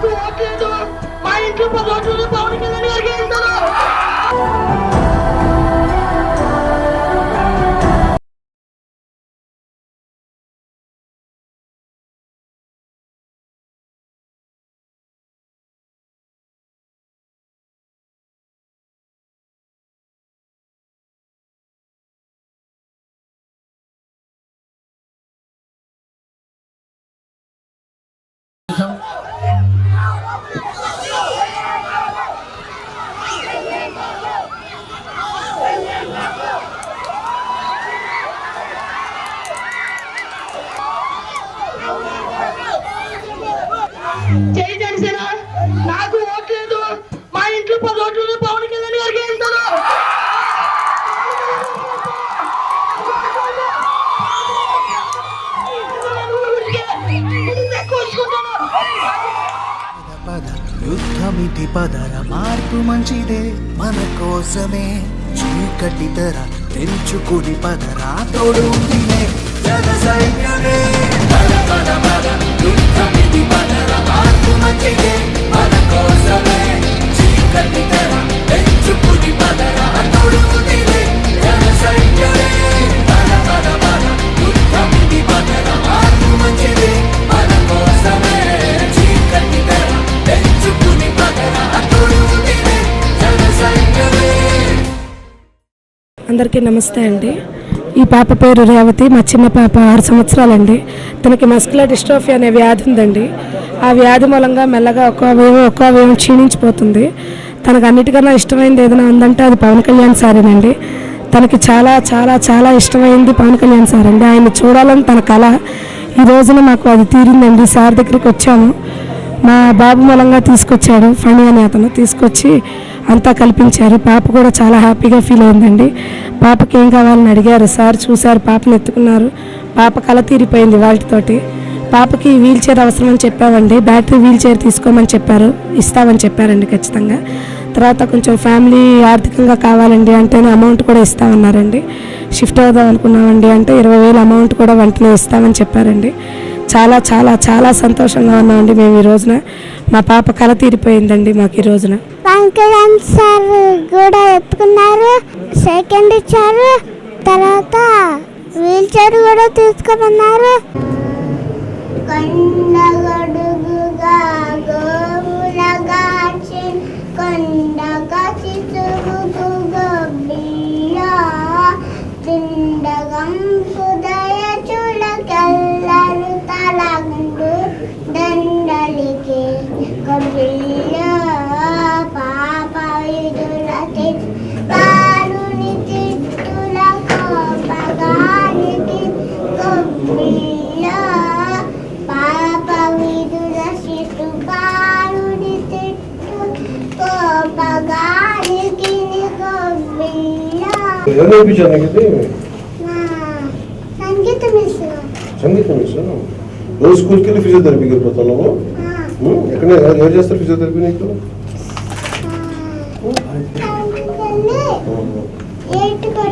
నాకు ఓట్లేదు మా ఇంట్లో పది ఓట్లు పవన్ కళ్యాణ్ గారికి సమితి పదర మార్పు మంచిదే. మన కోసమే చీకటి తెర తెంచుకుని పదరా తోడు జన సైన్యమే. పద పద పద. యుద్ధమిటి పదర మార్పు మంచిదే. అందరికీ నమస్తే అండి. ఈ పాప పేరు రేవతి మా చిన్న పాప ఆరు సంవత్సరాలండి. తనకి మస్కులర్ డిస్ట్రోఫీ అనే వ్యాధి ఉందండి. ఆ వ్యాధి మూలంగా మెల్లగా ఒక్కో అవయవం ఒక్కో అవయవం క్షీణించిపోతుంది. తనకు అన్నిటికన్నా ఇష్టమైనది ఏదైనా ఉందంటే అది పవన్ కళ్యాణ్ సారేనండి. తనకి చాలా చాలా చాలా ఇష్టమైంది పవన్ కళ్యాణ్ సార్ అండి ఆయన చూడాలని తన కళ ఈ రోజున మాకు అది తీరిందండి. సార్ దగ్గరికి వచ్చాము. మా బాబు మూలంగా తీసుకొచ్చాడు. ఫణి అనే అతను తీసుకొచ్చి అంతా కల్పించారు. పాప కూడా చాలా హ్యాపీగా ఫీల్ అయిందండి. పాపకి ఏం కావాలని అడిగారు. సార్ చూశారు పాపని ఎత్తుకున్నారు. పాప కళ తీరిపోయింది వాటితోటి పాపకి వీల్ చైర్ అవసరం అని చెప్పామండి. బ్యాటరీ వీల్ చైర్ తీసుకోమని చెప్పారు. ఇస్తామని చెప్పారండి ఖచ్చితంగా. తర్వాత కొంచెం ఫ్యామిలీ ఆర్థికంగా కావాలండి అంటేనే అమౌంట్ కూడా ఇస్తామన్నారండి. షిఫ్ట్ అవుదాం అనుకున్నామండి అంటే ఇరవై వేలు అమౌంట్ కూడా వెంటనే ఇస్తామని చెప్పారండి. చాలా చాలా చాలా సంతోషంగా ఉన్నామండి మేము ఈ రోజున. మా పాప కళ తీరిపోయిందండి మాకు ఈ రోజున. వెంకటరామ్ సార్ కూడా ఎత్తుకున్నారు సెకండ్ ఇచ్చారు తర్వాత వీల్ చైర్ కూడా తీసుకున్నారు ఎవరు నేర్పించారు నీకు ఇది నా సంగీతం ఇస్తున్నా సంగీతం ఇస్తాను రోజు స్కూల్కి వెళ్ళి ఫిజియోథెరపీకి వెళ్ళిపోతున్నావు ఉం? ఎక్కడ ఎవరు చేస్తారు ఫిజియోథెరపీ నీకు ఏటుకు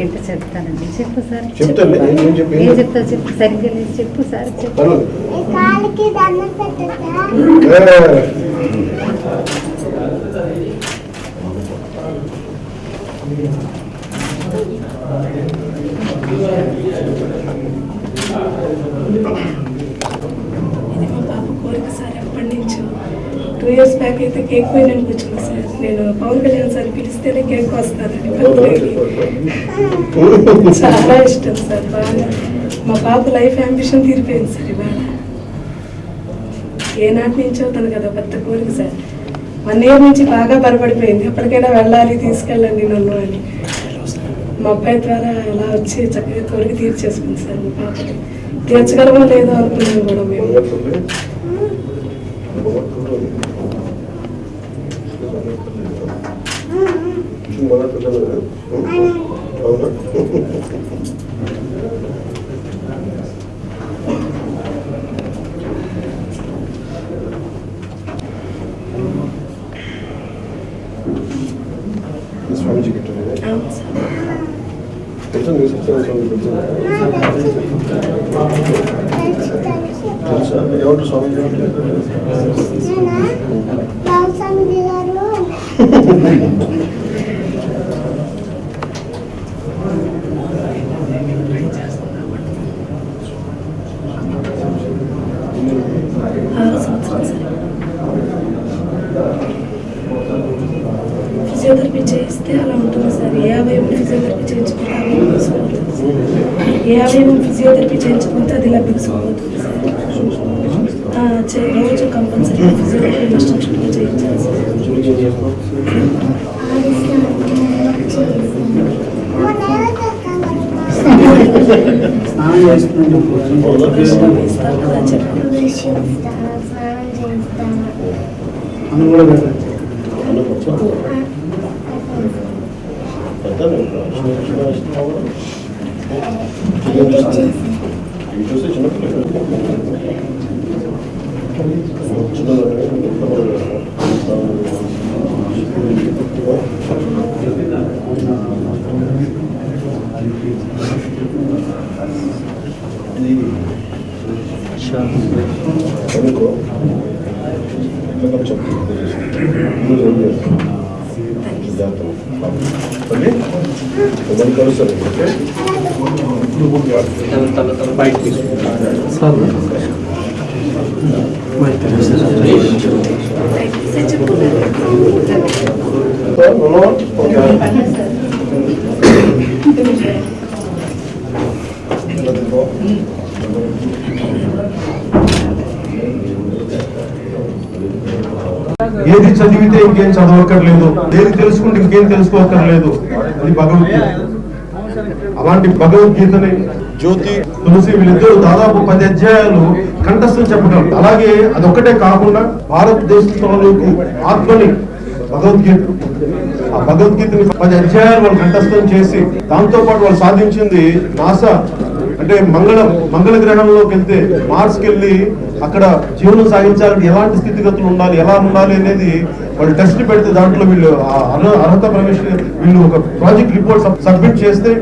ఏంటో చెప్తానండి? చెప్పు సార్. చెప్తాను ఏం చెప్తా చెప్పు. సరిగ్గా లేదు. చెప్పు సార్. చెప్పు. పర్వాలేదు. ఈ కాలికి దండం పెట్టదా ఏ, ఇది మా పాప కోరిక సార్ ఎప్పటి నుంచో టూ ఇయర్స్ బ్యాక్ అయితే కేక్ పోయినానికి వచ్చింది సార్. నేను పవన్ కళ్యాణ్ సార్ పిలిస్తేనే కేక్ వస్తానండి చాలా ఇష్టం సార్ బాగా. మా పాప లైఫ్ అంబిషన్ తీరిపోయింది సార్ ఇవాళ. ఏనాటి నుంచో తనకు కదా పెద్ద కోరిక సార్. వన్ ఇయర్ నుంచి బాగా బలపడిపోయింది ఎప్పటికైనా వెళ్ళాలి తీసుకెళ్ళండి నన్ను అని. మా అబ్బాయి ద్వారా అలా వచ్చి చక్కగా కోరిక తీర్చేసుకుంది సార్ మా పాపకి. తీర్చగలమో లేదో అనుకున్నాం కూడా మేము. బల అవునా స్వామిజీ గిట్టలేదు తెలుసా మీరు సత్యనారాయణ స్వామి తెలుసా ఏమంటారు స్వామిజీ అంటే ఫిజియోథెరపీ చేయిస్తే అలా ఉంటుంది సార్. ఏ అవయవం ఫిజియోథెరపీ చేయించుకుంటే అవయవం సార్. ఏ అవయవం ఫిజియోథెరపీ చేయించుకుంటే అది ఇలా బిగుసుకుపోతుంది సార్. రోజు కంపల్సరీ ఫిజియోథెరపీ ఇన్స్ట్రక్షన్లో చేయించాలి స్నానం చేస్తాను అన్నం కూడా పెట్టచ్చు అన్నం వచ్చా? పెద్దనే ఉంటా. చిన్న చిన్న ఇస్తున్నావా కూడా? చిన్న ఏది చదివితే ఇంకేం చదవక్కర్లేదు ఏది తెలుసుకుంటే ఇంకేం తెలుసుకోక్కర్లేదు అది భగవద్గీత అలాంటి భగవద్గీతని జ్యోతి తులసి వీళ్ళిద్దరు దాదాపు పది అధ్యాయాలు కంఠస్థం చెప్పగలరు అలాగే అదొక్కటే కాకుండా భారతదేశంలోకి ఆత్మని భగవద్గీత ఆ భగవద్గీతని పది అధ్యాయాలు వాళ్ళు కంఠస్థం చేసి దాంతో పాటు వాళ్ళు సాధించింది నాసా. అంటే మంగళ మంగళ గ్రహంలోకి వెళ్తే మార్స్కి వెళ్ళి అక్కడ జీవనం సాగించాలంటే ఎలాంటి స్థితిగతులు ఉండాలి ఎలా ఉండాలి అనేది వాళ్ళు టెస్ట్ పెడితే దాంట్లో వీళ్ళు ఆ అర్హత ప్రవేశ వీళ్ళు ఒక ప్రాజెక్ట్ రిపోర్ట్ సబ్మిట్ చేస్తే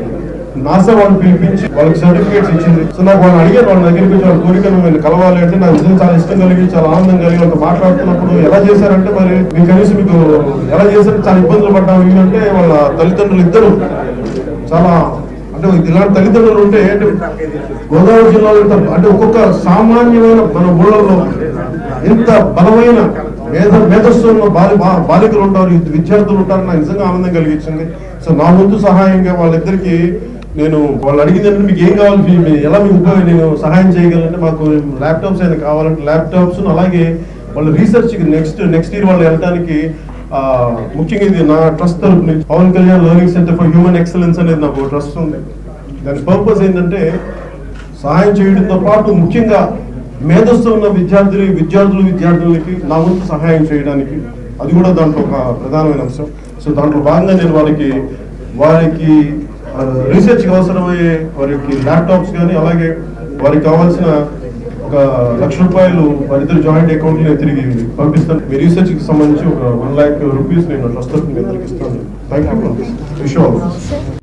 నాసా వాళ్ళు పిలిపించి వాళ్ళకి సర్టిఫికేట్స్ ఇచ్చింది. సో నాకు వాళ్ళు అడిగారు వాళ్ళ దగ్గరికి వచ్చి వాళ్ళ కోరికను నేను కలవాలి అంటే నాకు నిజంగా చాలా ఇష్టం కలిగి చాలా ఆనందం కలిగి వాళ్ళు మాట్లాడుతున్నప్పుడు ఎలా చేశారంటే మరి మీకు కనీసం మీకు ఎలా చేశారు చాలా ఇబ్బందులు పడ్డాము ఏంటంటే వాళ్ళ తల్లిదండ్రులు ఇద్దరు చాలా అంటే ఇలాంటి తల్లిదండ్రులు ఉంటే అంటే గోదావరి జిల్లాలో అంటే ఒక్కొక్క సామాన్యమైన మన ఊళ్ళల్లో ఇంత బలమైన మేధ మేధస్సు బాలి బాలికలు ఉంటారు విద్యార్థులు ఉంటారు నాకు నిజంగా ఆనందం కలిగించింది. సో నా ముందు సహాయంగా వాళ్ళిద్దరికీ నేను వాళ్ళు అడిగింది అంటే మీకు ఏం కావాలి? ఎలా మీకు ఉపయోగం నేను సహాయం చేయగలంటే మాకు ల్యాప్టాప్స్ అయినా కావాలంటే ల్యాప్టాప్స్ అలాగే వాళ్ళు రీసెర్చ్ నెక్స్ట్ నెక్స్ట్ ఇయర్ వాళ్ళు వెళ్ళడానికి ముఖ్యంగా ఇది నా ట్రస్ట్ తరపు నుంచి Pawan Kalyan learning centre for human excellence అనేది నాకు ట్రస్ట్ ఉంది. దాని పర్పస్ ఏంటంటే సహాయం చేయడంతో పాటు ముఖ్యంగా మేధస్సు ఉన్న విద్యార్థులు విద్యార్థులు విద్యార్థులకి నా వంతు సహాయం చేయడానికి అది కూడా దాంట్లో ఒక ప్రధానమైన అంశం. సో దాంట్లో భాగంగా నేను వారికి వారికి రీసెర్చ్కి అవసరమయ్యే వారికి ల్యాప్టాప్స్ కానీ అలాగే వారికి కావాల్సిన ఒక లక్ష రూపాయలు వారిద్దరు జాయింట్ అకౌంట్ నేను తిరిగి పంపిస్తాను మీ రీసెర్చ్కి సంబంధించి ఒక వన్ ల్యాక్ రూపీస్ నేను ట్రస్ట్ మీ అందరికి ఇస్తాను. Thank you wish all